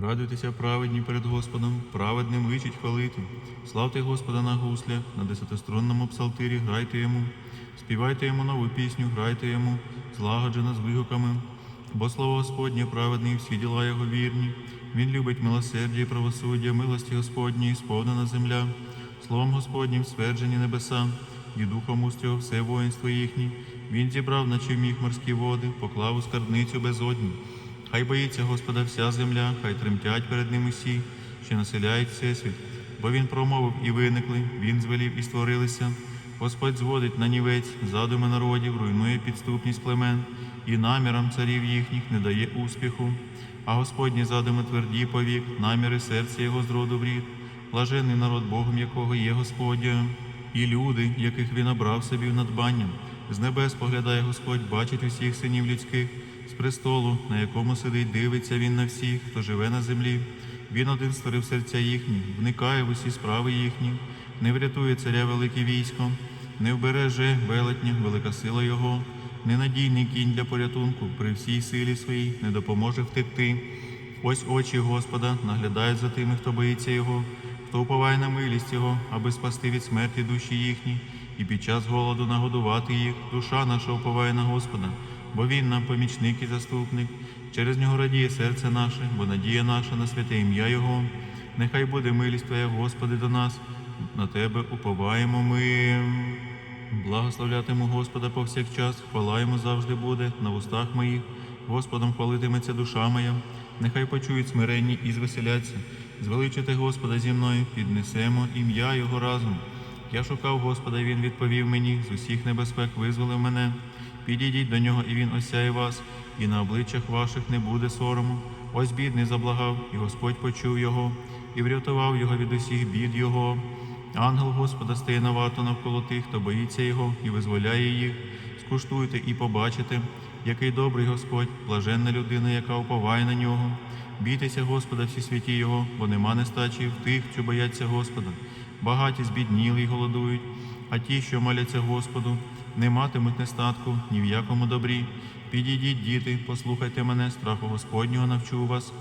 Радуйтеся праведні перед Господом, праведним вичить хвалити. Славте Господа на гуслях, на десятиструнному псалтирі грайте йому, співайте йому нову пісню, грайте йому, злагоджено з вигуками. Бо слово Господнє праведний, всі діла його вірні. Він любить милосердя і правосуддя, милості Господні, сповнена земля. Словом Господнім стверджені небеса, і духом уст все воїнство їхнє. Він зібрав на човміг морські води, поклав у скарбницю безодні. Хай боїться Господа вся земля, хай тремтять перед ним усі, що населяють всесвіт. Бо він промовив і виникли, він звелів і створилися. Господь зводить на нівець задуми народів, руйнує підступність племен, і намірам царів їхніх не дає успіху. А Господні задуми тверді повік, наміри серця його зроду в рід. Блажений народ Богом, якого є Господня, і люди, яких він обрав собі в надбанням. З небес поглядає Господь, бачить усіх синів людських, з престолу, на якому сидить, дивиться він на всіх, хто живе на землі. Він один створив серця їхні, вникає в усі справи їхні, не врятує царя велике військо, не вбереже велетня, велика сила його, ненадійний кінь для порятунку, при всій силі своїй не допоможе втекти. Ось очі Господа наглядають за тими, хто боїться Його, хто уповає на милість Його, аби спасти від смерті душі їхні, і під час голоду нагодувати їх. Душа наша уповає на Господа, бо Він нам помічник і заступник. Через нього радіє серце наше, бо надія наша на святе ім'я Його. Нехай буде милість Твоя, Господи, до нас, на Тебе уповаємо ми. Благословлятиму Господа повсякчас, хвала йому завжди буде на вустах моїх. Господом хвалитиметься душа моя. Нехай почують смиренні і звеселяться. Звеличити Господа зі мною, піднесемо ім'я Його разом. Я шукав Господа, і Він відповів мені, з усіх небезпек визволив мене. Підійдіть до нього, і Він осяє вас, і на обличчях ваших не буде сорому. Ось бідний заблагав, і Господь почув його, і врятував його від усіх бід його. Ангел Господа стає на навколо тих, хто боїться Його і визволяє їх. Скуштуйте і побачите, який добрий Господь, блаженна людина, яка уповає на нього. Бійтеся Господа всі святі Його, бо нема нестачі в тих, що бояться Господа. Багаті збідніли й голодують, а ті, що моляться Господу, не матимуть нестатку ні в якому добрі. Підійдіть, діти, послухайте мене, страху Господнього навчу вас.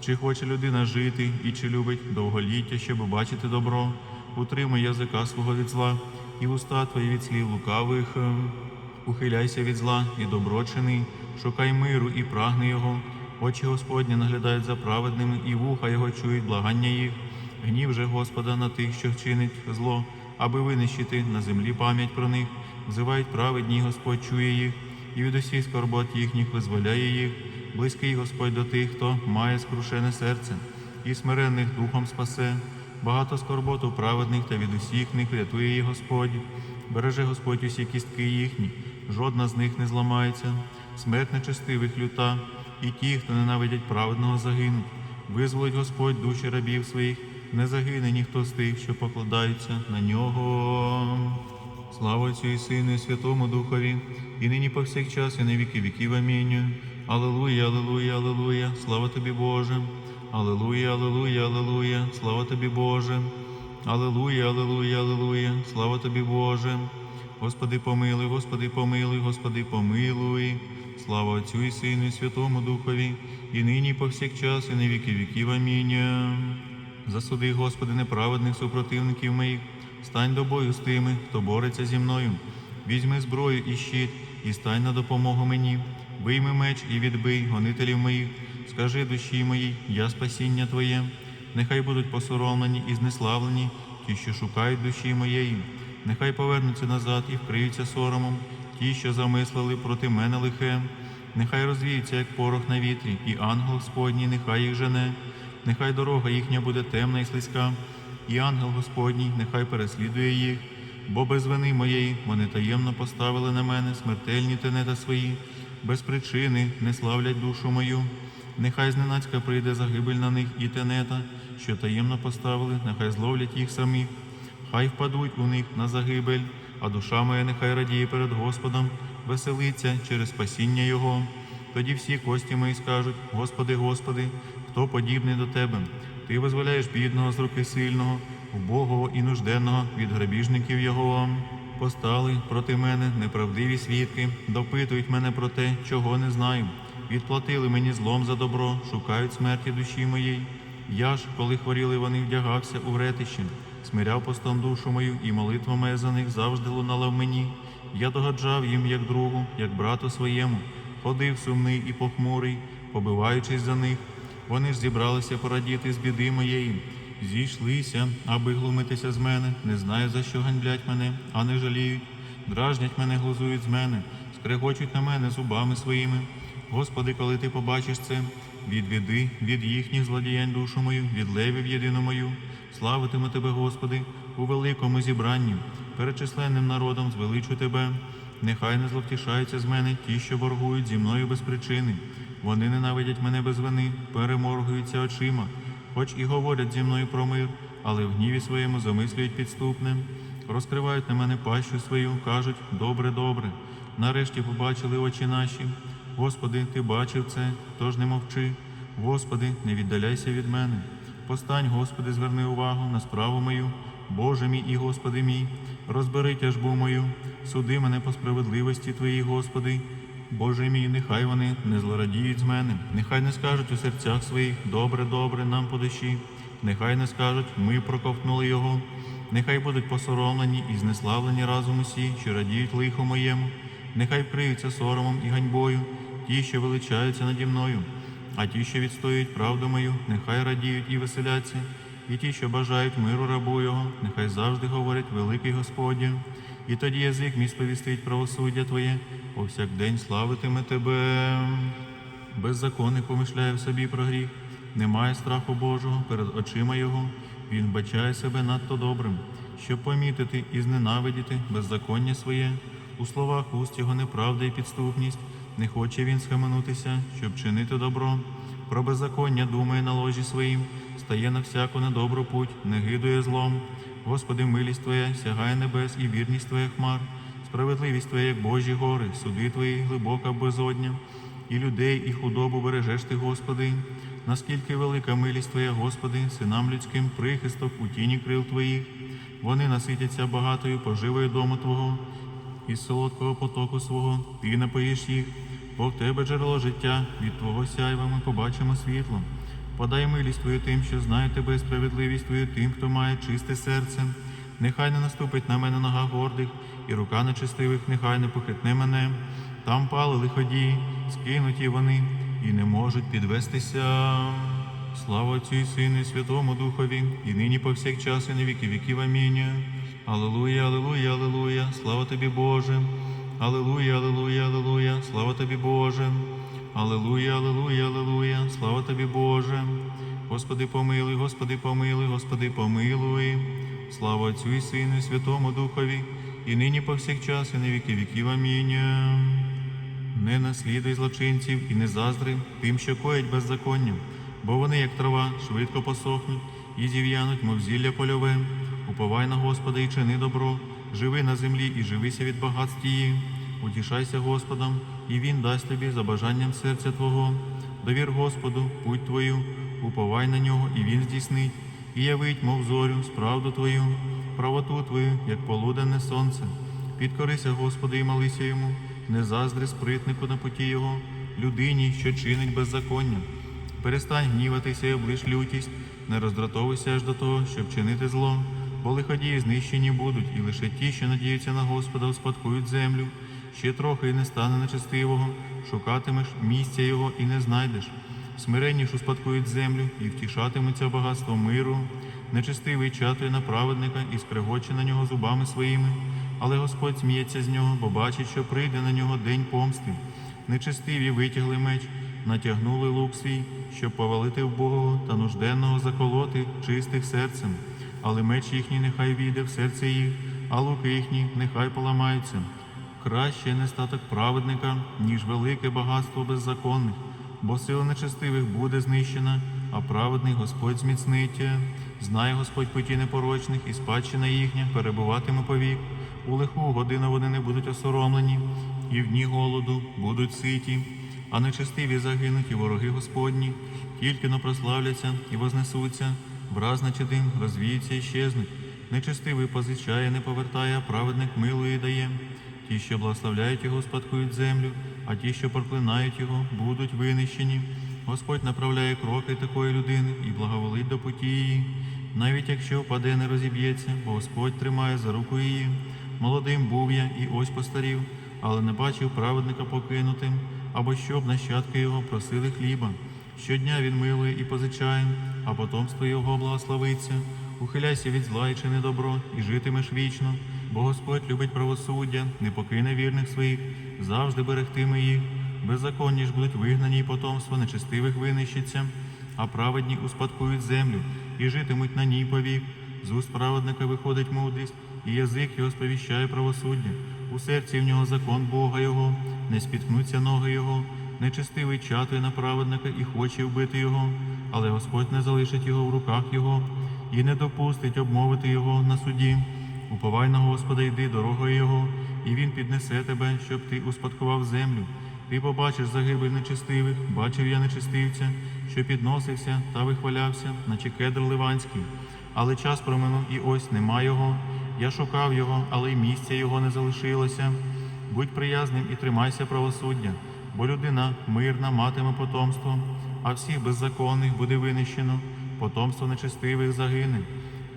Чи хоче людина жити і чи любить довголіття, щоб бачити добро? Утримуй язика свого від зла, і уста твої від слів лукавих. Ухиляйся від зла і добро чини, шукай миру і прагни його. Очі Господні наглядають за праведними, і вуха його чують благання їх. Гнів же Господа на тих, що вчинить зло, аби винищити на землі пам'ять про них. Взивають праведні, Господь чує їх, і від усіх скорбот їхніх визволяє їх. Близький Господь до тих, хто має скрушене серце, і смиренних духом спасе. Багато скорботу праведних та від усіх них рятує їх Господь. Береже Господь усі кістки їхні, жодна з них не зламається. Смерть нечестивих люта, і ті, хто ненавидять праведного, загинуть. Визволить Господь душі рабів своїх, не загине ніхто з тих, що покладаються на нього. Слава Отцю і Сину, і Святому Духові, і нині повсякчас, і на віки віків. Амінь. Аллилуйя, аллилуйя, аллилуйя, слава тобі, Боже. Аллилуйя, аллилуйя, аллилуйя, слава тобі, Боже. Аллилуйя, аллилуйя, аллилуйя, слава тобі, Боже. Господи, помилуй, Господи, помилуй, Господи, помилуй. Слава Отцю і Сину, і Святому Духові, і нині, і повсякчас, і на віки віків. Амінь. Засуди, Господи, неправедних супротивників моїх, стань до бою з тими, хто бореться зі мною. Візьми зброю і щит, і стань на допомогу мені. Вийми меч і відбий гонителів моїх. Скажи душі моїй, я спасіння Твоє. Нехай будуть посоромлені і знеславлені ті, що шукають душі моєї. Нехай повернуться назад і вкриються соромом, ті, що замислили проти мене лихе. Нехай розвіються, як порох на вітрі, і ангел Господній, нехай їх жене. Нехай дорога їхня буде темна і слизька, і ангел Господній нехай переслідує їх, бо без вини моєї вони таємно поставили на мене смертельні тенета свої, без причини не славлять душу мою. Нехай зненацька прийде загибель на них і тенета, що таємно поставили, нехай зловлять їх самих, хай впадуть у них на загибель, а душа моя нехай радіє перед Господом, веселиться через спасіння Його. Тоді всі кості мої скажуть: Господи, Господи, хто подібний до Тебе? Ти визволяєш бідного з руки сильного, убогого і нужденного від грабіжників Його. Постали проти мене неправдиві свідки, допитують мене про те, чого не знаю. відплатили мені злом за добро, шукають смерті душі моєї. Я ж, коли хворіли вони, вдягався у вретище, смиряв постом душу мою, і молитва моя за них завжди лунала в мені. Я догаджав їм, як другу, як брату своєму, ходив сумний і похмурий, побиваючись за них. Вони ж зібралися порадіти з біди моєї, зійшлися, аби глумитися з мене, не знаю, за що ганьблять мене, а не жаліють. Дражнять мене, глузують з мене, скрегочуть на мене зубами своїми. Господи, коли ти побачиш це, відведи від їхніх злодіянь душу мою, від левів єдину мою. Славитиму тебе, Господи, у великому зібранні, перед численним народом звеличу тебе. Нехай не зловтішаються з мене ті, що боргують зі мною без причини. Вони ненавидять мене без вини, переморгуються очима, хоч і говорять зі мною про мир, але в гніві своєму замислюють підступне. Розкривають на мене пащу свою, кажуть добре, добре. Нарешті побачили очі наші. Господи, ти бачив це, тож не мовчи. Господи, не віддаляйся від мене. Постань, Господи, зверни увагу на справу мою. Боже мій і Господи мій, розбери тяжбу мою, суди мене по справедливості Твоїй, Господи. Боже мій, нехай вони не злорадіють з мене, нехай не скажуть у серцях своїх добре, добре нам по душі, нехай не скажуть, ми проковтнули його, нехай будуть посоромлені і знеславлені разом усі, що радіють лихо моєму, нехай вкриються соромом і ганьбою, ті, що величаються наді мною, а ті, що відстоюють правду мою, нехай радіють і веселяться, і ті, що бажають миру рабу його, нехай завжди говорять великий Господь. І тоді язик мій сповістить правосуддя Твоє, повсякдень славитиме Тебе. Беззаконник помишляє в собі про гріх, немає страху Божого перед очима Його, він бачає себе надто добрим, щоб помітити і зненавидіти беззаконня своє, у словах уст його неправда і підступність, не хоче він схаменутися, щоб чинити добро. Про беззаконня думає на ложі своїм, стає на всяку недобру путь, не гидує злом. Господи, милість Твоя сягає небес і вірність Твоя хмар, справедливість Твоя, як Божі гори, суди Твої глибока безодня, і людей, і худобу бережеш Ти, Господи. Наскільки велика милість Твоя, Господи, синам людським прихисток у тіні крил Твоїх. Вони наситяться багатою поживою дому Твого, із солодкого потоку свого Ти напоїш їх, бо в Тебе джерело життя, від Твого сяйва ми побачимо світло. Подай милість Твою тим, що знає Тебе, і справедливість Твою тим, хто має чисте серце. Нехай не наступить на мене нога гордих, і рука нечестивих, нехай не похитне мене. Там пали лиходії, скинуті вони, і не можуть підвестися. Слава Отцю і Сину, і Святому Духові, і нині повсякчас, і на віки віків. Амінь. Алілуя, алілуя, алілуя, слава тобі, Боже. Алілуя, алілуя, алілуя, слава тобі, Боже. Алілуя, алілуя, алілуя, слава тобі, Боже. Господи, помилуй, Господи, помилуй, Господи, помилуй. Слава Отцю і Сину, і Святому Духові, і нині повсякчас, і на віки віків. Амінь. Не наслідуй злочинців і не заздри тим, що коять беззаконня, бо вони, як трава, швидко посохнуть і зів'януть, мов зілля польове. Уповай на Господа і чини добро, живи на землі і живися від багатств її. Утішайся Господом, і Він дасть тобі за бажанням серця Твого. Довір Господу, путь Твою, уповай на нього, і Він здійснить, і явить, мов зорю, справду Твою, правоту Твою, як полуденне сонце. Підкорися, Господи, і молися йому, не заздри спритнику на путі Його, людині, що чинить беззаконня. Перестань гніватися і облиш лютість, не роздратовуйся аж до того, щоб чинити зло, бо лиходії знищені будуть, і лише ті, що надіються на Господа, успадкують землю. Ще трохи і не стане нечестивого, шукатимеш місця його і не знайдеш. Смиренні ж успадкують землю і втішатимуться багатством миру. Нечестивий чатує на праведника і скрегоче на нього зубами своїми. Але Господь сміється з нього, бо бачить, що прийде на нього день помсти. Нечестиві витягли меч, натягнули лук свій, щоб повалити вбогого та нужденного заколоти чистих серцем. Але меч їхній нехай війде в серце їх, а луки їхні нехай поламаються. Краще нестаток праведника, ніж велике багатство беззаконних, бо сила нечестивих буде знищена, а праведний Господь зміцнить. Знає Господь путі непорочних, і спадщина їхня перебуватиме повік. У лиху годину вони не будуть осоромлені, і в дні голоду будуть ситі, а нечестиві загинуть і вороги Господні, тільки но прославляться і вознесуться, враз наче дим розвіються і щезнуть. Нечестивий позичає, не повертає, а праведник милує і дає. Ті, що благословляють його, спадкують землю, а ті, що проклинають його, будуть винищені. Господь направляє кроки такої людини і благоволить до путі її. Навіть якщо впаде, не розіб'ється, бо Господь тримає за руку її. Молодим був я і ось постарів, але не бачив праведника покинутим, або щоб нащадки його просили хліба. Щодня він милує і позичає, а потомство його благословиться. Ухиляйся від зла і чини добро, і житимеш вічно, бо Господь любить правосуддя, не покине вірних своїх, завжди берегтиме їх. Беззаконні ж будуть вигнані, і потомство нечестивих винищиться, а праведні успадкують землю і житимуть на ній повік. З уст праведника виходить мудрість, і язик його сповіщає правосуддя. У серці в нього закон Бога Його, не спіткнуться ноги Його, нечестивий чатує на праведника і хоче вбити його, але Господь не залишить його в руках Його і не допустить обмовити його на суді. Уповай на Господа, йди дорогою Його, і Він піднесе тебе, щоб ти успадкував землю. Ти побачиш загибель нечестивих, бачив я нечестивця, що підносився та вихвалявся, наче кедр ливанський. Але час проминув і ось нема його. Я шукав його, але й місця його не залишилося. Будь приязним і тримайся правосуддя, бо людина мирна матиме потомство, а всіх беззаконних буде винищено, потомство нечестивих загине.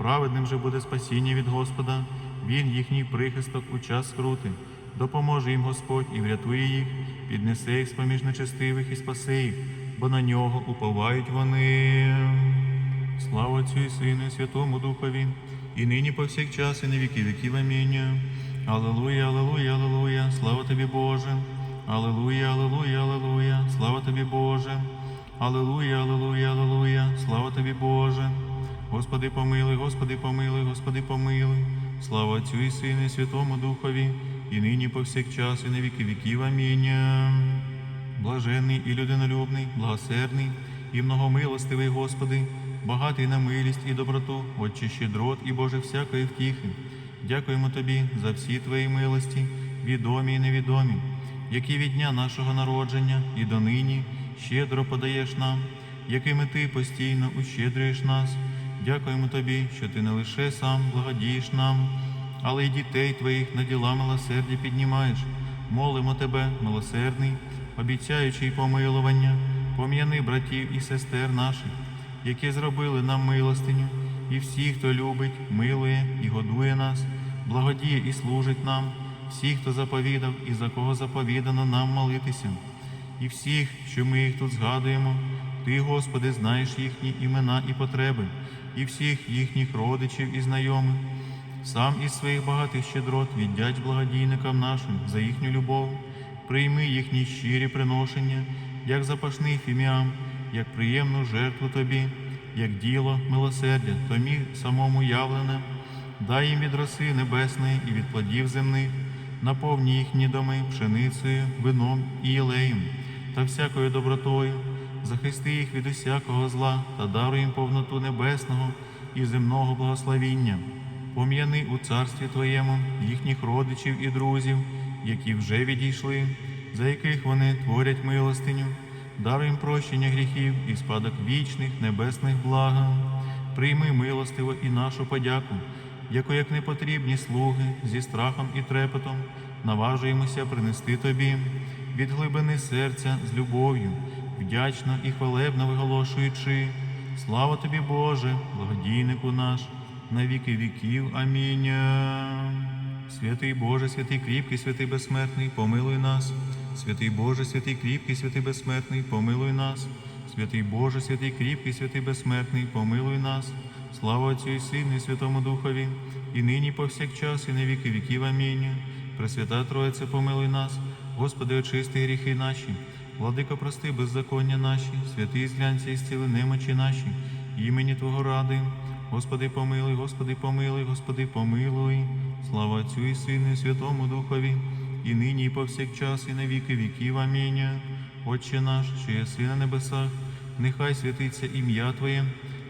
Праведним же буде спасіння від Господа, Він їхній прихисток у час скрути. Допоможе їм Господь і врятує їх, піднесе їх з-поміж нечестивих і спасе їх, бо на нього уповають вони. Слава Отцю і Сину, і Святому Духові, і нині повсякчас, і на віки віків. Амінь. Аллилуйя, аллилуйя, аллилуйя, слава тобі, Боже. Аллилуйя, аллилуйя, аллилуйя, слава тобі, Боже. Аллилуйя, аллилуйя, аллилуйя, слава тобі, Боже. Господи помилуй, Господи помилуй, Господи помилуй. Слава Отцю і Сину, і Святому Духові, і нині повсякчас, і на віки віків. Амінь. Блаженний і людинолюбний, благосердний і многомилостивий Господи, багатий на милість і доброту, Отче щедрот і Боже всякої втіхи. Дякуємо Тобі за всі Твої милості, відомі і невідомі, які від дня нашого народження і донині щедро подаєш нам, якими Ти постійно ущедрюєш нас. Дякуємо Тобі, що Ти не лише сам благодієш нам, але й дітей Твоїх на діла милосердя піднімаєш. Молимо Тебе, милосердний, обіцяючи помилування, пом'яни братів і сестер наших, які зробили нам милостиню, і всі, хто любить, милує і годує нас, благодіє і служить нам, всіх, хто заповідав і за кого заповідано нам молитися, і всіх, що ми їх тут згадуємо, Ти, Господи, знаєш їхні імена і потреби, і всіх їхніх родичів і знайомих. Сам із своїх багатих щедрот віддяч благодійникам нашим за їхню любов, прийми їхні щирі приношення, як запашний фіміам, як приємну жертву тобі, як діло милосердя, тобі самому явлене, дай їм від роси небесної і від плодів земних, наповні їхні доми пшеницею, вином і єлеєм та всякою добротою, захисти їх від усякого зла та даруй їм повноту небесного і земного благословіння. Пом'яни у царстві Твоєму їхніх родичів і друзів, які вже відійшли, за яких вони творять милостиню, даруй їм прощення гріхів і спадок вічних небесних блага. Прийми милостиво і нашу подяку, яко як непотрібні слуги зі страхом і трепетом наважуємося принести Тобі від глибини серця з любов'ю, вдячно і хвалебно виголошуючи. Слава тобі, Боже, благодійнику наш, на віки віків. Амінь. Святий Боже, святий кріпкий, святий безсмертний, помилуй нас. Святий Боже, святий кріпкий, святий безсмертний, помилуй нас. Святий Боже, святий кріпкий, святий безсмертний, помилуй нас. Слава Отцю і Сину, і Святому Духові, і нині повсякчас, і на віки віків. Амінь. Пресвята Троїце, помилуй нас, Господи, очисти гріхи наші. Владико, прости беззаконня наші, святий зглянься і зціли немочі наші, імені Твого ради. Господи, помилуй, Господи, помилуй, Господи, помилуй. Слава Отцю і Сину, і Святому Духові, і нині, і повсякчас, і на віки віків. Амінь. Отче наш, що єси на небесах, нехай святиться ім'я Твоє,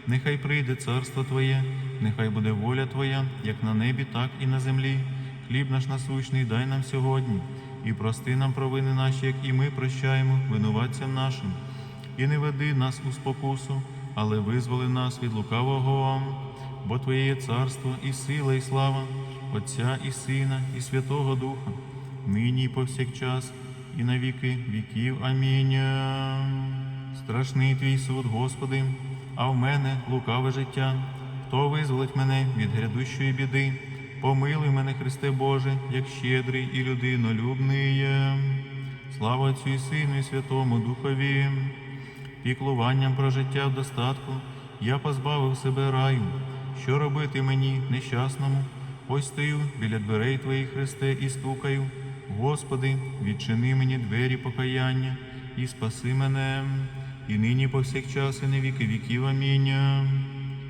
нехай прийде царство Твоє, нехай буде воля Твоя, як на небі, так і на землі. Хліб наш насущний дай нам сьогодні, і прости нам провини наші, як і ми прощаємо винуватцям нашим. І не веди нас у спокусу, але визволи нас від лукавого, бо Твоє є царство і сила, і слава, Отця і Сина, і Святого Духа, нині і повсякчас, і на віки віків. Амінь. Страшний твій суд, Господи, а в мене лукаве життя. Хто визволить мене від грядущої біди? Помилуй мене, Христе Боже, як щедрий і людинолюбний. є. Слава Отцю і Сину, і Святому Духові. Піклуванням про життя в достатку я позбавив себе раю. Що робити мені, нещасному? Ось стою біля дверей Твоїх, Христе, і стукаю. Господи, відчини мені двері покаяння і спаси мене, і нині повсякчас, і на віки віків. Амінь.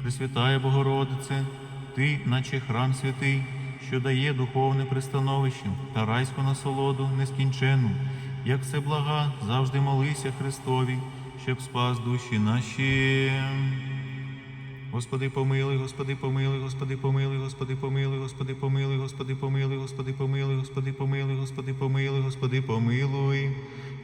Пресвятая Богородице, Ти, наче храм святий, що дає духовне пристановище та райську насолоду нескінченну, як все блага, завжди молися Христові, щоб спас душі наші. Господи, помилуй, Господи, помилуй, Господи, помилуй, Господи, помилуй, Господи, помилуй, Господи, помилуй, Господи, помилуй, Господи, помилуй, Господи, помилуй, Господи, помилуй.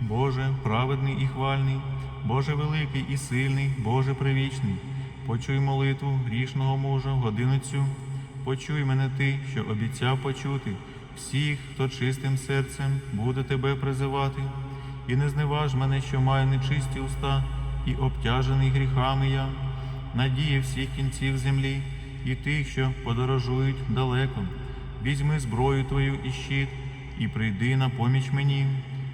Боже, праведний і хвальний, Боже великий і сильний, Боже привічний, почуй молитву грішного мужа годину цю. Почуй мене ти, що обіцяв почути всіх, хто чистим серцем буде тебе призивати, і не зневаж мене, що маю нечисті уста, і обтяжений гріхами я, надія всіх кінців землі, і тих, що подорожують далеко. Візьми зброю твою і щит, і прийди на поміч мені,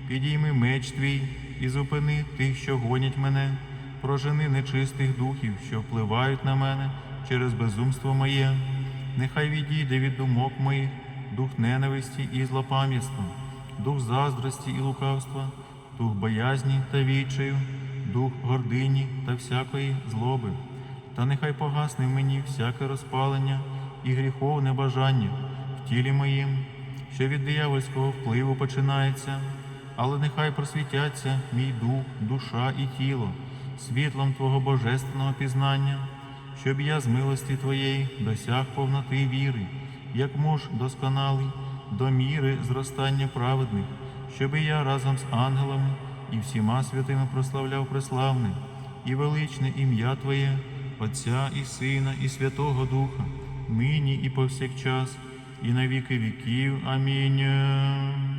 підійми меч твій і зупини тих, що гонять мене, прожени нечистих духів, що впливають на мене через безумство моє. Нехай відійде від думок моїх дух ненависті і злопам'ятства, дух заздрості і лукавства, дух боязні та відчаю, дух гордині та всякої злоби. Та нехай погасне в мені всяке розпалення і гріховне бажання в тілі моїм, що від диявольського впливу починається, але нехай просвітяться мій дух, душа і тіло світлом Твого божественного пізнання щоб я з милості Твоєї досяг повноти віри, як муж досконалий, до міри зростання праведних, щоб я разом з ангелами і всіма святими прославляв преславне і величне ім'я Твоє, Отця і Сина, і Святого Духа, нині і повсякчас, і на віки віків. Амінь.